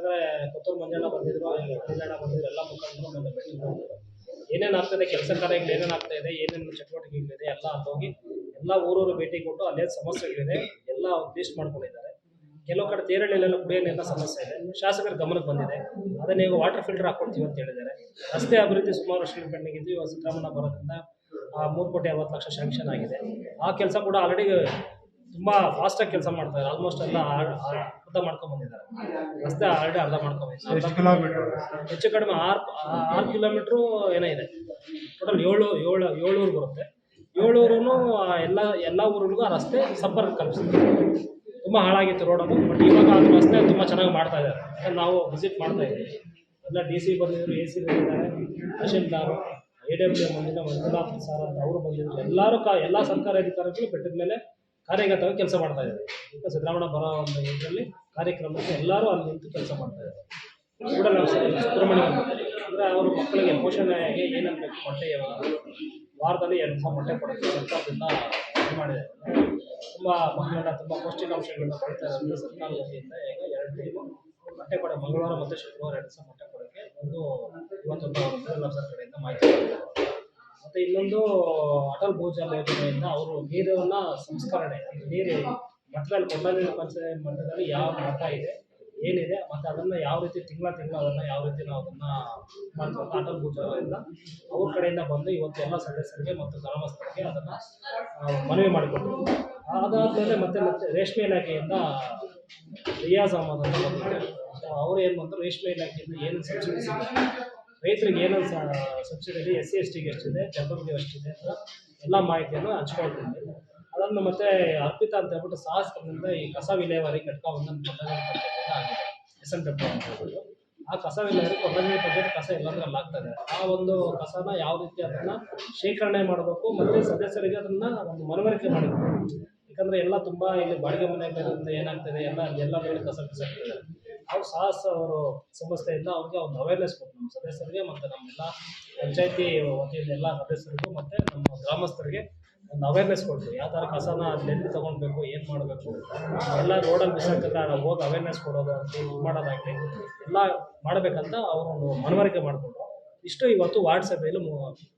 ಯಾಕಂದ್ರೆ ಕೊತ್ತೂರು ಮಂಜಣ್ಣ ಬಂದಿದ್ರು ಮಂಜಣ್ಣ ಬಂದಿದ್ರು, ಎಲ್ಲ ಮುಖಂಡರು ಬಂದು ಮಾಡಿದ್ರು. ಏನೇನು ಆಗ್ತದೆ, ಕೆಲಸ ಕಾರ್ಯಗಳು ಏನೇನು ಆಗ್ತಾ ಇದೆ, ಏನೇನು ಚಟುವಟಿಕೆಗಳಿದೆ ಎಲ್ಲ ಹೋಗಿ ಎಲ್ಲ ಊರೂರು ಭೇಟಿ ಕೊಟ್ಟು ಅಲ್ಲೇನು ಸಮಸ್ಯೆಗಳಿದೆ, ಎಲ್ಲ ಲಿಸ್ಟ್ ಮಾಡ್ಕೊಂಡಿದ್ದಾರೆ. ಕೆಲವು ಕಡೆ ತೇರಳ್ಳಿಲೆಲ್ಲ ಕುಡಿಯೋ ನೀರಿನ ಸಮಸ್ಯೆ ಇದೆ, ಶಾಸಕರ ಗಮನಕ್ಕೆ ಬಂದಿದೆ. ಅದನ್ನ ಈಗ ವಾಟರ್ ಫಿಲ್ಟರ್ ಹಾಕೊಡ್ತೀವಿ ಅಂತ ಹೇಳಿದ್ದಾರೆ. ರಸ್ತೆ ಅಭಿವೃದ್ಧಿ ಸುಮಾರು ವರ್ಷಗಳ ಪೆಂಡಿಂಗ್ ಇದ್ದು ಇವಾಗ ಸಿದ್ದರಾಮಯ್ಯ ಬರೋದ್ರಿಂದ ಮೂರು ಕೋಟಿ ಅರವತ್ತು ಲಕ್ಷ ಶಾಂಕ್ಷನ್ ಆಗಿದೆ. ಆ ಕೆಲಸ ಕೂಡ ಆಲ್ರೆಡಿ ತುಂಬ ಫಾಸ್ಟಾಗಿ ಕೆಲಸ ಮಾಡ್ತಾರೆ ಆಲ್ಮೋಸ್ಟ್ ಎಲ್ಲ ಅರ್ಧ ಮಾಡ್ಕೊಂಡ್ ಬಂದಿದ್ದಾರೆ. ರಸ್ತೆ ಆಲ್ರೆಡಿ ಅರ್ಧ ಮಾಡ್ಕೊಂಡ್ ಎಷ್ಟು ಬಂದಿದ್ದಾರೆ ಕಿಲೋಮೀಟರ್ ಹೆಚ್ಚು ಕಡಿಮೆ ಆರು ಆರು ಕಿಲೋಮೀಟ್ರು ಏನೋ ಇದೆ. ಟೋಟಲ್ ಏಳು ಏಳು ಏಳೂರು ಬರುತ್ತೆ. ಏಳೂರು ಎಲ್ಲ ಎಲ್ಲ ಊರಿಗೂ ಆ ರಸ್ತೆ ಸಂಪರ್ಕ ಕಲ್ಪಿಸಿದೆ ತುಂಬ ಹಾಳಾಗಿತ್ತು ರೋಡನ್ನು ಬಟ್ ಇವಾಗ ಅದು ರಸ್ತೆ ತುಂಬ ಚೆನ್ನಾಗಿ ಮಾಡ್ತಾ ಇದ್ದಾರೆ. ನಾವು ವಿಸಿಟ್ ಮಾಡ್ತಾ ಇದ್ದೀವಿ. ಎಲ್ಲ ಡಿ ಸಿ ಬಂದಿದ್ರು ಎ ಸಿ ಬಂದಿದ್ದಾರೆ. ತಹಶೀಲ್ದಾರು ಎ ಡಬ್ಲ್ಯೂ ಬಂದಿದ್ದ ಮಂಜುನಾಥ್ ಸರ್ ಅಂತ ಅವರು ಬಂದಿದ್ರು. ಎಲ್ಲರೂ ಕ ಎಲ್ಲ ಸರ್ಕಾರಿ ಅಧಿಕಾರಿಗಳು ಬೆಟ್ಟದ ಮೇಲೆ ಕಾರ್ಯಗತವಾಗಿ ಕೆಲಸ ಮಾಡ್ತಾ ಇದ್ದಾರೆ. ಈಗ ಸಿದ್ದರಾಮಣ್ಣ ಬರೋ ಒಂದು ಇದರಲ್ಲಿ ಕಾರ್ಯಕ್ರಮಕ್ಕೆ ಎಲ್ಲರೂ ಅಲ್ಲಿ ನಿಂತು ಕೆಲಸ ಮಾಡ್ತಾ ಇದ್ದಾರೆ. ಕೂಡ ಸುಬ್ರಹ್ಮಣ್ಯ ಅಂದರೆ ಅವರು ಮಕ್ಕಳಿಗೆ ಪೋಷಣೆ ಬೇಕು ಮೊಟ್ಟೆ ವಾರದಲ್ಲಿ ಎರಡು ದಿವಸ ಮೊಟ್ಟೆ ಕೊಡುತ್ತೆ ಸರ್ಕಾರದಿಂದ ಇದು ಮಾಡಿದೆ ತುಂಬ ಮಕ್ಕಳನ್ನ, ತುಂಬ ಪೌಷ್ಟಿಕಾಂಶಗಳನ್ನ ಪಡಿತಾ ಇರೋದ್ರಿಂದ ಸರ್ಕಾರದ ವತಿಯಿಂದ ಈಗ ಎರಡು ಟೈಮು ಮೊಟ್ಟೆ ಕೊಡೋ ಮಂಗಳವಾರ ಮತ್ತು ಶುಕ್ರವಾರ ಎರಡು ದಿವಸ ಮೊಟ್ಟೆ ಕೊಡೋಕ್ಕೆ ಒಂದು ಇವತ್ತೊಂದು ಸರ್ಕಾರದಿಂದ ಕಡೆಯಿಂದ ಮಾಹಿತಿ. ಮತ್ತು ಇನ್ನೊಂದು ಅಟಲ್ ಭೂಜಲ ಯೋಜನೆಯಿಂದ ಅವರು ನೀರನ್ನು ಸಂಸ್ಕರಣೆ, ನೀರು ಮಟ್ಟದಲ್ಲಿ ಕೊಂಡನೀರು ಪಂಚಾಯತ್ ಮಟ್ಟದಲ್ಲಿ ಯಾವ ಮಟ್ಟ ಇದೆ, ಏನಿದೆ, ಮತ್ತು ಅದನ್ನು ಯಾವ ರೀತಿ ತಿಂಗಳ ತಿಂಗಳ ಅದನ್ನು ಯಾವ ರೀತಿ ನಾವು ಅದನ್ನು ಮಾಡ್ಕೊಂಡು ಅಟಲ್ ಭೂಜಲದಿಂದ ಅವ್ರ ಕಡೆಯಿಂದ ಬಂದು ಇವತ್ತು ಎಲ್ಲ ಸದಸ್ಯರಿಗೆ ಮತ್ತು ಗ್ರಾಮಸ್ಥರಿಗೆ ಅದನ್ನು ಮನವಿ ಮಾಡಿಕೊಟ್ರು ಅದಾದಮೇಲೆ ಮತ್ತೆ ಮತ್ತೆ ರೇಷ್ಮೆ ಇಲಾಖೆಯಿಂದ ರಿಯಾಜ್ ಅಹಮದ್ ಅಂತ ಬಂದಿದ್ದಾರೆ ಅವ್ರು ಏನು ಬಂದರು ರೇಷ್ಮೆ ಇಲಾಖೆಯಿಂದ ಏನು ಸಬ್ಸಿಡಿ ಸಿಗುತ್ತೆ ರೈತರಿಗೆ ಏನೇನು ಸಬ್ಸಿಡಿ ಎಸ್ ಸಿ ಎಸ್ ಟಿಗೆ ಎಷ್ಟಿದೆ ಜನರಿಗೆ ಎಷ್ಟಿದೆ ಅಂತ ಎಲ್ಲ ಮಾಹಿತಿಯನ್ನು ಹಂಚ್ಕೊಳ್ತಿದ್ವಿ ಅದನ್ನು ಮತ್ತೆ ಅರ್ಪಿತಾ ಅಂತ ಹೇಳ್ಬಿಟ್ಟು ಸಾಹಸದಿಂದ ಈ ಕಸ ವಿಲೇವಾರಿ ಘಟಕ ಒಂದೊಂದು ಪದ್ಧತಿ ಪಂಚಾಯತಿಯಿಂದ ಆಗಿದೆ. ಎಸ್ ಎನ್ ಡಬ್ಲ್ಯೂ ಅಂತ ಹೇಳ್ಬೋದು ಆ ಕಸ ವಿಲೇವಾರಿ ಕೊಂಡನೀರು ಪಂಚಾಯತ್ ಕಸ ಎಲ್ಲದರಲ್ಲಿ ಆಗ್ತದೆ. ಆ ಒಂದು ಕಸನ ಯಾವ ರೀತಿ ಅದನ್ನು ಶೇಖರಣೆ ಮಾಡಬೇಕು ಮತ್ತು ಸದಸ್ಯರಿಗೆ ಅದನ್ನು ಒಂದು ಮನವರಿಕೆ ಮಾಡಬೇಕು ಯಾಕಂದರೆ ಎಲ್ಲ ತುಂಬ ಇಲ್ಲಿ ಬಾಡಿಗೆ ಮನೆಗಳಿಂದ ಏನಾಗ್ತದೆ, ಎಲ್ಲ ಎಲ್ಲ ಕಸ ಕಸ ಅವ್ರು ಸಾಹಸ ಅವರು ಸಂಸ್ಥೆಯಿಂದ ಅವ್ರಿಗೆ ಒಂದು ಅವೇರ್ನೆಸ್ ಕೊಟ್ಟು ನಮ್ಮ ಸದಸ್ಯರಿಗೆ ಮತ್ತು ನಮ್ಮೆಲ್ಲ ಪಂಚಾಯತಿ ವತಿಯಿಂದ ಎಲ್ಲ ಸದಸ್ಯರಿಗೂ ಮತ್ತು ನಮ್ಮ ಗ್ರಾಮಸ್ಥರಿಗೆ ಒಂದು ಅವೇರ್ನೆಸ್ ಕೊಡ್ತೀವಿ ಯಾವ ಥರ ಕಸನ ಎಲ್ಲಿ ತೊಗೊಳ್ಬೇಕು, ಏನು ಮಾಡಬೇಕು, ಎಲ್ಲ ರೋಡಲ್ಲಿ ಬಿಸಾಕಿದ್ರೆ ನಾವು ಹೋಗಿ ಅವೇರ್ನೆಸ್ ಕೊಡೋದು ಅಂತ ಇದು ಮಾಡೋದಾಗಲಿ, ಎಲ್ಲ ಮಾಡಬೇಕಂತ ಅವರು ಒಂದು ಮನವರಿಕೆ ಮಾಡಿಕೊಂಡ್ರು. ಇಷ್ಟು ಇವತ್ತು ವಾರ್ಡ್ ಸಭೆಯಲ್ಲಿ